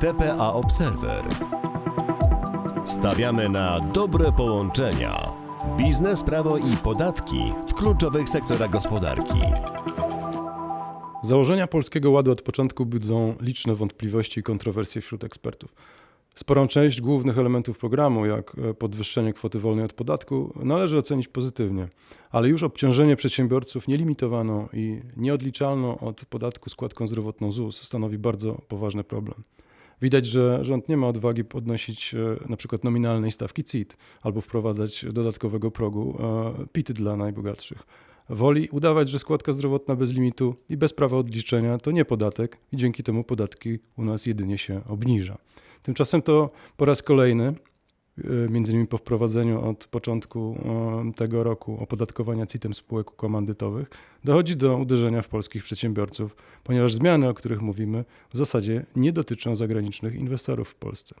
TPA Observer. Stawiamy na dobre połączenia. Biznes, prawo i podatki w kluczowych sektorach gospodarki. Założenia Polskiego Ładu od początku budzą liczne wątpliwości i kontrowersje wśród ekspertów. Sporą część głównych elementów programu, jak e, podwyższenie kwoty wolnej od podatku, należy ocenić pozytywnie, ale już obciążenie przedsiębiorców nielimitowaną i nieodliczalną od podatku składką zdrowotną ZUS stanowi bardzo poważny problem. Widać, że rząd nie ma odwagi podnosić e, na przykład nominalnej stawki CIT albo wprowadzać dodatkowego progu e, PIT dla najbogatszych. Woli udawać, że składka zdrowotna bez limitu i bez prawa odliczenia to nie podatek i dzięki temu podatki u nas jedynie się obniża. Tymczasem to po raz kolejny, między innymi po wprowadzeniu od początku y, tego roku opodatkowania CIT-em spółek komandytowych, dochodzi do uderzenia w polskich przedsiębiorców, ponieważ zmiany, o których mówimy, w zasadzie nie dotyczą zagranicznych inwestorów w Polsce.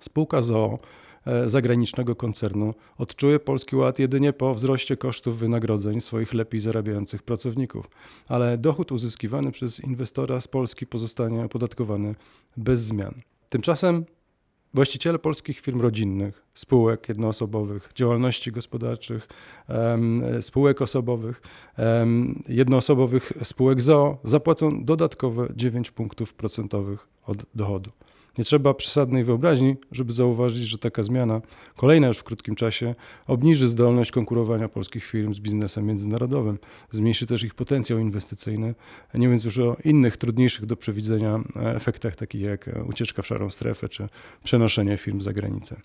Spółka ZOO e, zagranicznego koncernu odczuje Polski Ład jedynie po wzroście kosztów wynagrodzeń swoich lepiej zarabiających pracowników, ale dochód uzyskiwany przez inwestora z Polski pozostanie opodatkowany bez zmian. Tymczasem właściciele polskich firm rodzinnych, spółek jednoosobowych, działalności gospodarczych, spółek osobowych, jednoosobowych spółek ZOO zapłacą dodatkowe 9 punktów procentowych od dochodu. Nie trzeba przesadnej wyobraźni, żeby zauważyć, że taka zmiana, kolejna już w krótkim czasie, obniży zdolność konkurowania polskich firm z biznesem międzynarodowym, zmniejszy też ich potencjał inwestycyjny, nie mówiąc już o innych trudniejszych do przewidzenia e, efektach, takich jak e, ucieczka w szarą strefę czy przenoszenie firm za granicę.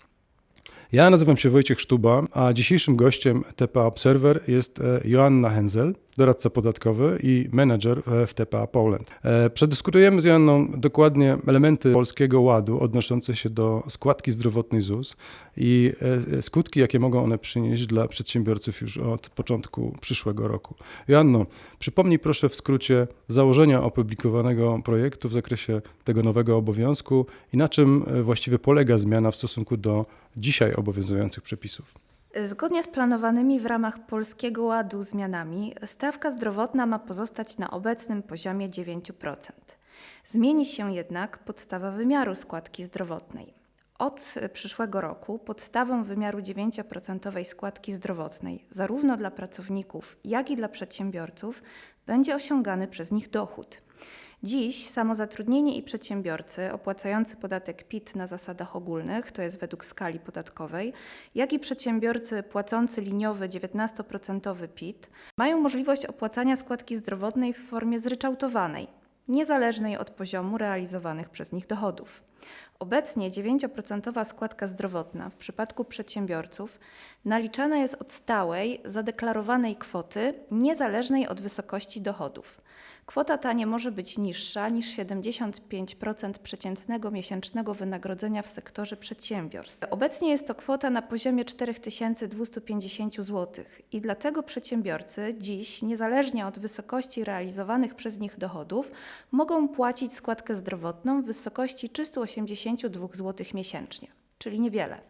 Ja nazywam się Wojciech Sztuba, a dzisiejszym gościem TPA Observer jest e, Joanna Henzel, doradca podatkowy i menedżer w TPA Poland. E, przedyskutujemy z Joanną dokładnie elementy Polskiego Ładu odnoszące się do składki zdrowotnej ZUS i e, skutki, jakie mogą one przynieść dla przedsiębiorców już od początku przyszłego roku. Joanno, przypomnij proszę w skrócie założenia opublikowanego projektu w zakresie tego nowego obowiązku i na czym właściwie polega zmiana w stosunku do dzisiaj obowiązujących przepisów. Zgodnie z planowanymi w ramach Polskiego Ładu zmianami, stawka zdrowotna ma pozostać na obecnym poziomie 9%. Zmieni się jednak podstawa wymiaru składki zdrowotnej. Od przyszłego roku podstawą wymiaru 9% składki zdrowotnej, zarówno dla pracowników, jak i dla przedsiębiorców, będzie osiągany przez nich dochód. Dziś samozatrudnieni i przedsiębiorcy opłacający podatek PIT na zasadach ogólnych, to jest według skali podatkowej, jak i przedsiębiorcy płacący liniowy 19% PIT, mają możliwość opłacania składki zdrowotnej w formie zryczałtowanej, niezależnej od poziomu realizowanych przez nich dochodów. Obecnie 9% składka zdrowotna w przypadku przedsiębiorców naliczana jest od stałej, zadeklarowanej kwoty, niezależnej od wysokości dochodów. Kwota ta nie może być niższa niż 75% przeciętnego miesięcznego wynagrodzenia w sektorze przedsiębiorstw. Obecnie jest to kwota na poziomie 4250 zł i dlatego przedsiębiorcy dziś, niezależnie od wysokości realizowanych przez nich dochodów, mogą płacić składkę zdrowotną w wysokości 382 zł miesięcznie, czyli niewiele.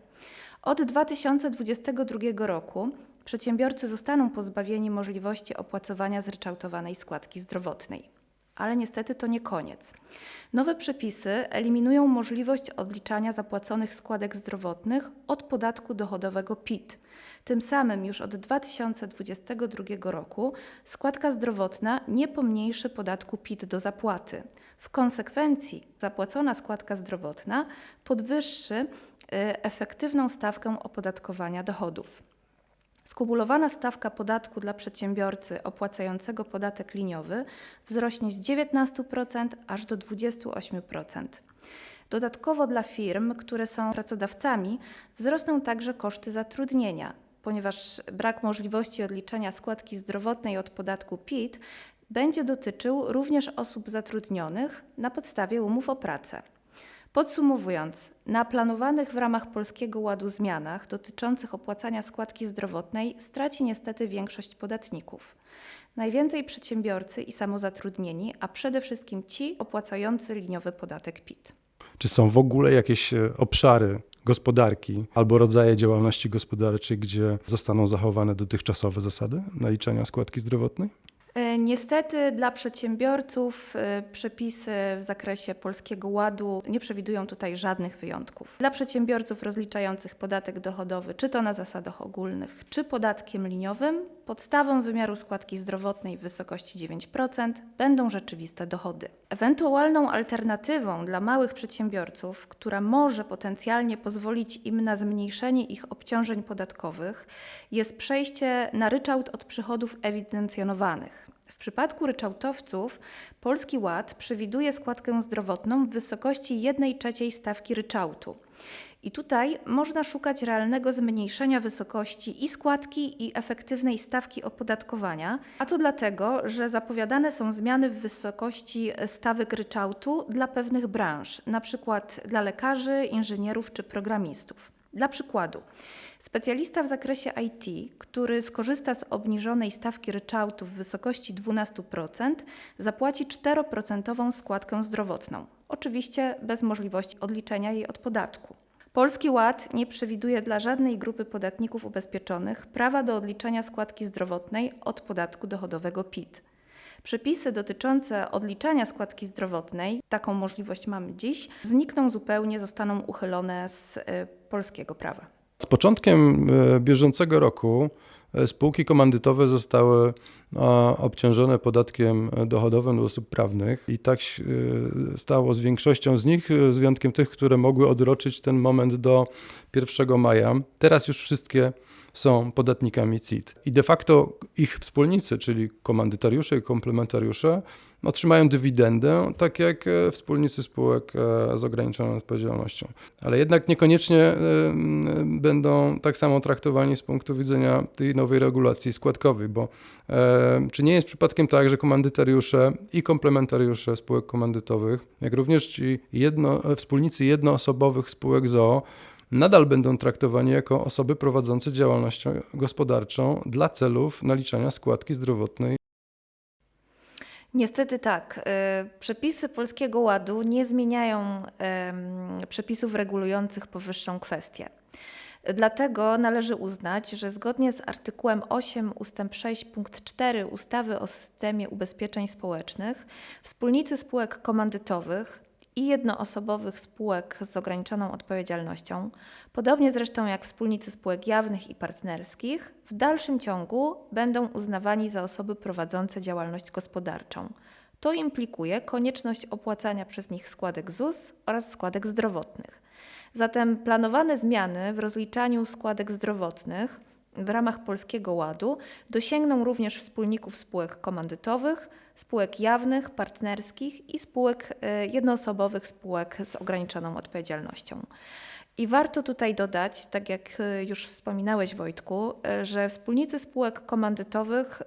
Od 2022 roku przedsiębiorcy zostaną pozbawieni możliwości opłacowania zryczałtowanej składki zdrowotnej. Ale niestety to nie koniec. Nowe przepisy eliminują możliwość odliczania zapłaconych składek zdrowotnych od podatku dochodowego PIT. Tym samym już od 2022 roku składka zdrowotna nie pomniejszy podatku PIT do zapłaty. W konsekwencji zapłacona składka zdrowotna podwyższy y, efektywną stawkę opodatkowania dochodów. Skumulowana stawka podatku dla przedsiębiorcy opłacającego podatek liniowy wzrośnie z 19% aż do 28%. Dodatkowo dla firm, które są pracodawcami, wzrosną także koszty zatrudnienia, ponieważ brak możliwości odliczenia składki zdrowotnej od podatku PIT będzie dotyczył również osób zatrudnionych na podstawie umów o pracę. Podsumowując, na planowanych w ramach Polskiego Ładu zmianach dotyczących opłacania składki zdrowotnej straci niestety większość podatników. Najwięcej przedsiębiorcy i samozatrudnieni, a przede wszystkim ci opłacający liniowy podatek PIT. Czy są w ogóle jakieś e, obszary gospodarki albo rodzaje działalności gospodarczej, gdzie zostaną zachowane dotychczasowe zasady naliczania składki zdrowotnej? Niestety dla przedsiębiorców e, przepisy w zakresie Polskiego Ładu nie przewidują tutaj żadnych wyjątków. Dla przedsiębiorców rozliczających podatek dochodowy, czy to na zasadach ogólnych, czy podatkiem liniowym, podstawą wymiaru składki zdrowotnej w wysokości 9% będą rzeczywiste dochody. Ewentualną alternatywą dla małych przedsiębiorców, która może potencjalnie pozwolić im na zmniejszenie ich obciążeń podatkowych, jest przejście na ryczałt od przychodów ewidencjonowanych. W przypadku ryczałtowców Polski Ład przewiduje składkę zdrowotną w wysokości 1 trzeciej stawki ryczałtu. I tutaj można szukać realnego zmniejszenia wysokości i składki, i efektywnej stawki opodatkowania, a to dlatego, że zapowiadane są zmiany w wysokości stawek ryczałtu dla pewnych branż, przykład dla lekarzy, inżynierów czy programistów. Dla przykładu, specjalista w zakresie IT, który skorzysta z obniżonej stawki ryczałtu w wysokości 12%, zapłaci 4% składkę zdrowotną, oczywiście bez możliwości odliczenia jej od podatku. Polski Ład nie przewiduje dla żadnej grupy podatników ubezpieczonych prawa do odliczenia składki zdrowotnej od podatku dochodowego PIT. Przepisy dotyczące odliczania składki zdrowotnej, taką możliwość mamy dziś, znikną zupełnie, zostaną uchylone z y, polskiego prawa. Z początkiem e, bieżącego roku e, spółki komandytowe zostały obciążone podatkiem dochodowym do osób prawnych i tak się, stało z większością z nich, z wyjątkiem tych, które mogły odroczyć ten moment do 1 maja. Teraz już wszystkie są podatnikami CIT. I de facto ich wspólnicy, czyli komandytariusze i komplementariusze, otrzymają dywidendę, tak jak e, wspólnicy spółek e, z ograniczoną odpowiedzialnością. Ale jednak niekoniecznie e, będą tak samo traktowani z punktu widzenia tej nowej regulacji składkowej, bo czy nie jest przypadkiem tak, że komandytariusze i komplementariusze spółek komandytowych, jak również ci jedno, wspólnicy jednoosobowych spółek ZOO, nadal będą traktowani jako osoby prowadzące działalność gospodarczą dla celów naliczania składki zdrowotnej Niestety tak. y, Przepisy Polskiego Ładu nie zmieniają przepisów regulujących powyższą kwestię. Dlatego należy uznać, że zgodnie z artykułem 8 ust. 6 punkt 4 ustawy o systemie ubezpieczeń społecznych wspólnicy spółek komandytowych i jednoosobowych spółek z ograniczoną odpowiedzialnością, podobnie zresztą jak wspólnicy spółek jawnych i partnerskich, w dalszym ciągu będą uznawani za osoby prowadzące działalność gospodarczą. To implikuje konieczność opłacania przez nich składek ZUS oraz składek zdrowotnych. Zatem planowane zmiany w rozliczaniu składek zdrowotnych w ramach Polskiego Ładu dosięgną również wspólników spółek komandytowych, spółek jawnych, partnerskich i spółek e, jednoosobowych spółek z ograniczoną odpowiedzialnością. I warto tutaj dodać, tak jak e, już wspominałeś Wojtku, e, że wspólnicy spółek komandytowych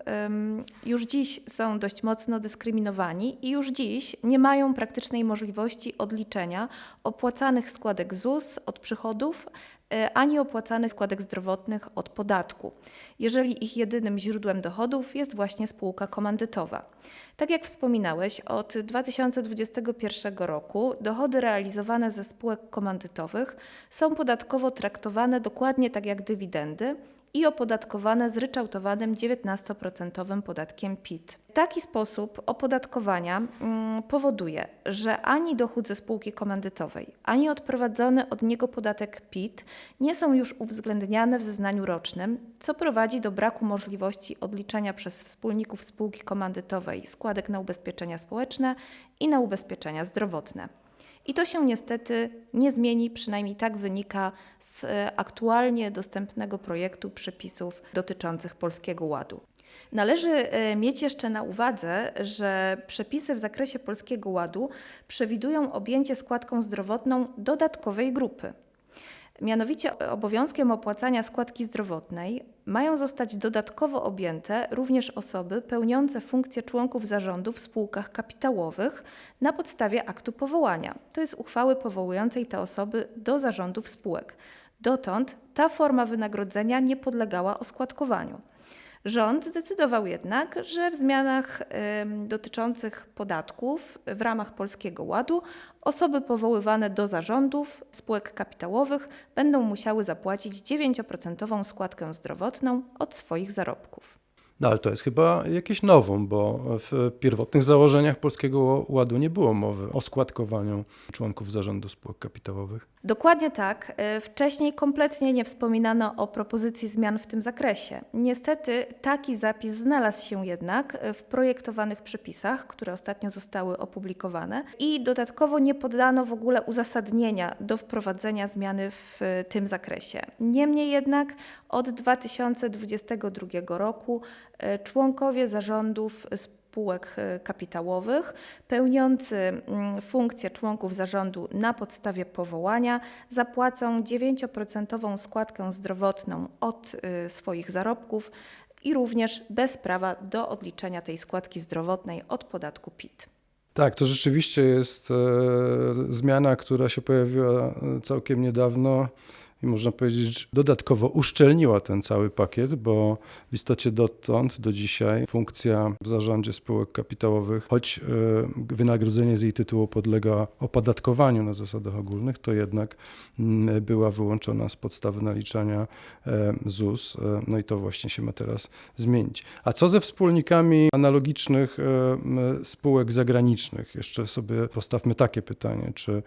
już dziś są dość mocno dyskryminowani i już dziś nie mają praktycznej możliwości odliczenia opłacanych składek ZUS od przychodów ani opłacanych składek zdrowotnych od podatku, jeżeli ich jedynym źródłem dochodów jest właśnie spółka komandytowa. Tak jak wspominałeś, od 2021 roku dochody realizowane ze spółek komandytowych są podatkowo traktowane dokładnie tak jak dywidendy i opodatkowane zryczałtowanym 19% podatkiem PIT. Taki sposób opodatkowania mm, powoduje, że ani dochód ze spółki komandytowej, ani odprowadzony od niego podatek PIT nie są już uwzględniane w zeznaniu rocznym, co prowadzi do braku możliwości odliczania przez wspólników spółki komandytowej składek na ubezpieczenia społeczne i na ubezpieczenia zdrowotne. I to się niestety nie zmieni, przynajmniej tak wynika z e, aktualnie dostępnego projektu przepisów dotyczących Polskiego Ładu. Należy e, mieć jeszcze na uwadze, że przepisy w zakresie Polskiego Ładu przewidują objęcie składką zdrowotną dodatkowej grupy. Mianowicie obowiązkiem opłacania składki zdrowotnej mają zostać dodatkowo objęte również osoby pełniące funkcje członków zarządu w spółkach kapitałowych na podstawie aktu powołania, to jest uchwały powołującej te osoby do zarządów spółek. Dotąd ta forma wynagrodzenia nie podlegała oskładkowaniu. Rząd zdecydował jednak, że w zmianach dotyczących podatków w ramach Polskiego Ładu osoby powoływane do zarządów spółek kapitałowych będą musiały zapłacić 9% składkę zdrowotną od swoich zarobków. No ale to jest chyba jakieś nowum, bo w pierwotnych założeniach Polskiego Ładu nie było mowy o składkowaniu członków zarządu spółek kapitałowych. Dokładnie tak. E, Wcześniej kompletnie nie wspominano o propozycji zmian w tym zakresie. Niestety taki zapis znalazł się jednak w projektowanych przepisach, które ostatnio zostały opublikowane i dodatkowo nie poddano w ogóle uzasadnienia do wprowadzenia zmiany w tym zakresie. Niemniej jednak od 2022 roku członkowie zarządów spółek e, kapitałowych pełniący mm, funkcję członków zarządu na podstawie powołania zapłacą 9% składkę zdrowotną od y, swoich zarobków i również bez prawa do odliczenia tej składki zdrowotnej od podatku PIT. Tak, to rzeczywiście jest e, zmiana, która się pojawiła e, całkiem niedawno i można powiedzieć, że dodatkowo uszczelniła ten cały pakiet, bo w istocie dotąd, do dzisiaj, funkcja w zarządzie spółek kapitałowych, choć e, wynagrodzenie z jej tytułu podlega opodatkowaniu na zasadach ogólnych, to jednak mm, była wyłączona z podstawy naliczania e, ZUS. E, No i to właśnie się ma teraz zmienić. A co ze wspólnikami analogicznych spółek zagranicznych? Jeszcze sobie postawmy takie pytanie, czy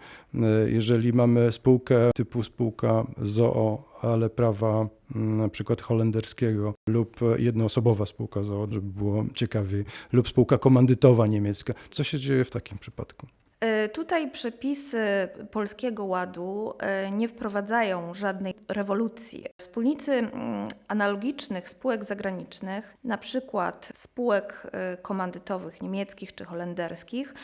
jeżeli mamy spółkę typu spółka ZOO, ale prawa m, na przykład holenderskiego lub jednoosobowa spółka ZOO, żeby było ciekawiej, lub spółka komandytowa niemiecka, co się dzieje w takim przypadku? E, Tutaj przepisy Polskiego Ładu e, nie wprowadzają żadnej rewolucji. Wspólnicy mm, analogicznych spółek zagranicznych, na przykład spółek e, komandytowych niemieckich czy holenderskich, mm,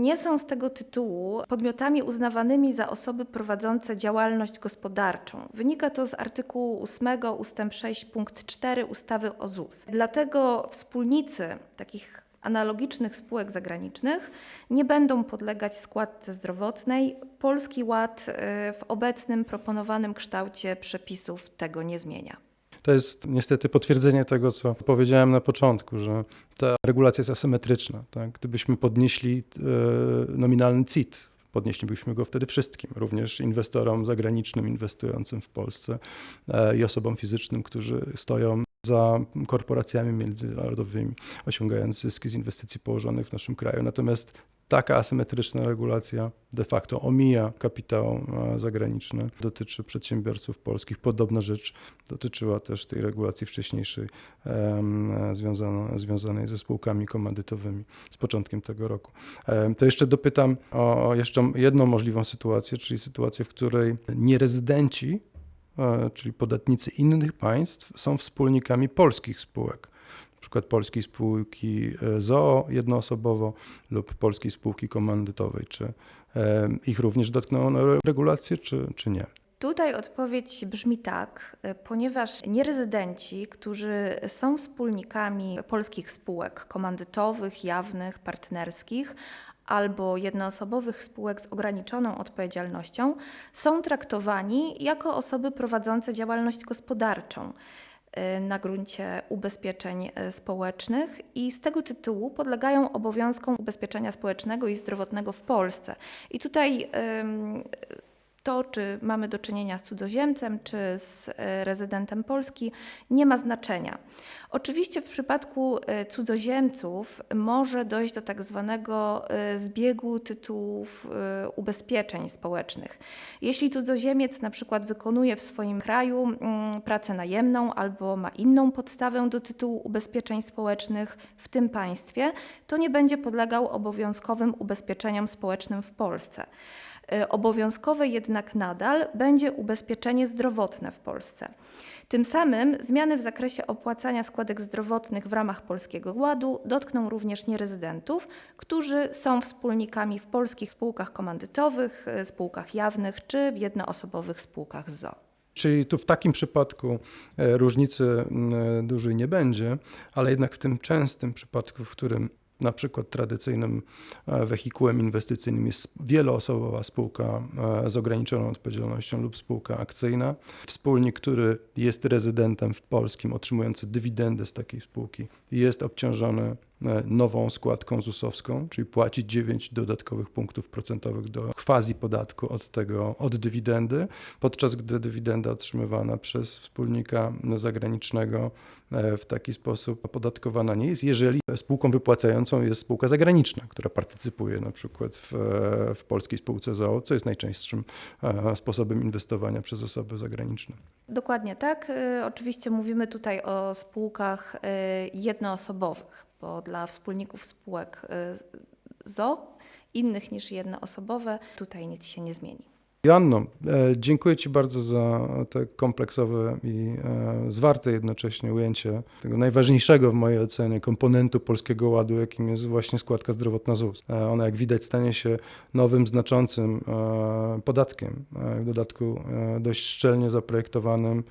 nie są z tego tytułu podmiotami uznawanymi za osoby prowadzące działalność gospodarczą. Wynika to z artykułu 8 ustęp 6 punkt 4 ustawy o ZUS. Dlatego wspólnicy takich analogicznych spółek zagranicznych nie będą podlegać składce zdrowotnej. Polski Ład y, w obecnym proponowanym kształcie przepisów tego nie zmienia. To jest niestety potwierdzenie tego, co powiedziałem na początku, że ta regulacja jest asymetryczna. Tak? Gdybyśmy podnieśli e, nominalny CIT, podnieślibyśmy go wtedy wszystkim, również inwestorom zagranicznym inwestującym w Polsce e, i osobom fizycznym, którzy stoją za korporacjami międzynarodowymi, osiągając zyski z inwestycji położonych w naszym kraju. Natomiast taka asymetryczna regulacja de facto omija kapitał e, zagraniczny, dotyczy przedsiębiorców polskich. Podobna rzecz dotyczyła też tej regulacji wcześniejszej em, związano, związanej ze spółkami komandytowymi z początkiem tego roku. To jeszcze dopytam o o jeszcze jedną możliwą sytuację, czyli sytuację, w której nierezydenci, e, czyli podatnicy innych państw, są wspólnikami polskich spółek. Przykład polskiej spółki e, ZOO jednoosobowo lub polskiej spółki komandytowej. Czy e, ich również dotkną regulacje, czy, czy nie? Tutaj odpowiedź brzmi tak, y, ponieważ nierezydenci, którzy są wspólnikami polskich spółek komandytowych, jawnych, partnerskich albo jednoosobowych spółek z ograniczoną odpowiedzialnością, są traktowani jako osoby prowadzące działalność gospodarczą na gruncie ubezpieczeń y, społecznych i z tego tytułu podlegają obowiązkom ubezpieczenia społecznego i zdrowotnego w Polsce. I tutaj to, czy mamy do czynienia z cudzoziemcem, czy z e, rezydentem Polski, nie ma znaczenia. Oczywiście w przypadku e, cudzoziemców może dojść do tak zwanego e, zbiegu tytułów ubezpieczeń społecznych. Jeśli cudzoziemiec na przykład wykonuje w swoim kraju mm, pracę najemną albo ma inną podstawę do tytułu ubezpieczeń społecznych w tym państwie, to nie będzie podlegał obowiązkowym ubezpieczeniom społecznym w Polsce. E, Obowiązkowe jednak nadal będzie ubezpieczenie zdrowotne w Polsce. Tym samym zmiany w zakresie opłacania składek zdrowotnych w ramach Polskiego Ładu dotkną również nierezydentów, którzy są wspólnikami w polskich spółkach komandytowych, e, spółkach jawnych czy w jednoosobowych spółkach ZO. Czyli tu w takim przypadku e, różnicy m, e, dużej nie będzie, ale jednak w tym częstym przypadku, w którym na przykład tradycyjnym e, wehikułem inwestycyjnym jest wieloosobowa spółka e, z ograniczoną odpowiedzialnością lub spółka akcyjna. Wspólnik, który jest rezydentem w polskim, otrzymujący dywidendę z takiej spółki, jest obciążony nową składką ZUS-owską, czyli płacić 9 dodatkowych punktów procentowych do quasi podatku od tego, od dywidendy, podczas gdy dywidenda otrzymywana przez wspólnika zagranicznego e, w taki sposób opodatkowana nie jest, jeżeli spółką wypłacającą jest spółka zagraniczna, która partycypuje na przykład w, e, w polskiej spółce ZOO, co jest najczęstszym e, sposobem inwestowania przez osoby zagraniczne. Dokładnie tak. Oczywiście mówimy tutaj o spółkach jednoosobowych, bo dla wspólników spółek y, ZO, innych niż jednoosobowe, tutaj nic się nie zmieni. Joanno, e, dziękuję Ci bardzo za te kompleksowe i e, zwarte jednocześnie ujęcie tego najważniejszego w mojej ocenie komponentu Polskiego Ładu, jakim jest właśnie składka zdrowotna ZUS. E, Ona, jak widać, stanie się nowym, znaczącym podatkiem, w dodatku dość szczelnie zaprojektowanym,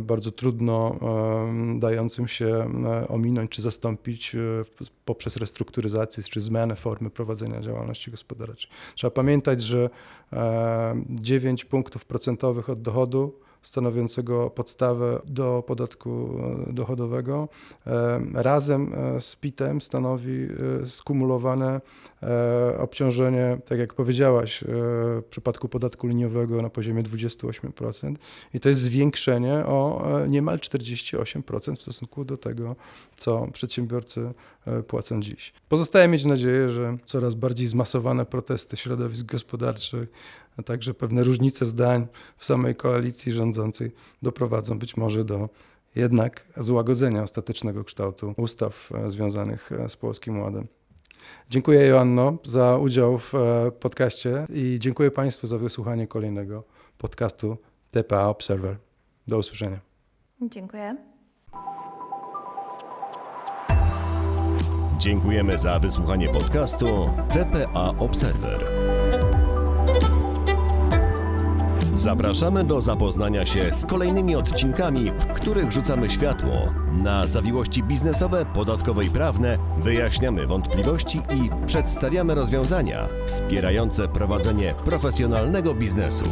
bardzo trudno e, dającym się e, ominąć czy zastąpić e, poprzez restrukturyzację czy zmianę formy prowadzenia działalności gospodarczej. Trzeba pamiętać, że e, 9 punktów procentowych od dochodu stanowiącego podstawę do podatku e, dochodowego e, razem e, z PIT-em stanowi skumulowane obciążenie, tak jak powiedziałaś, w przypadku podatku liniowego na poziomie 28% i to jest zwiększenie o niemal 48% w stosunku do tego, co przedsiębiorcy płacą dziś. Pozostaje mieć nadzieję, że coraz bardziej zmasowane protesty środowisk gospodarczych, a także pewne różnice zdań w samej koalicji rządzącej doprowadzą być może do jednak złagodzenia ostatecznego kształtu ustaw e, związanych e, z Polskim Ładem. Dziękuję Joanno za udział w e, podcaście i dziękuję Państwu za wysłuchanie kolejnego podcastu TPA Observer. Do usłyszenia. Dziękuję. Dziękujemy za wysłuchanie podcastu TPA Observer. Zapraszamy do zapoznania się z kolejnymi odcinkami, w których rzucamy światło na zawiłości biznesowe, podatkowe i prawne, wyjaśniamy wątpliwości i przedstawiamy rozwiązania wspierające prowadzenie profesjonalnego biznesu.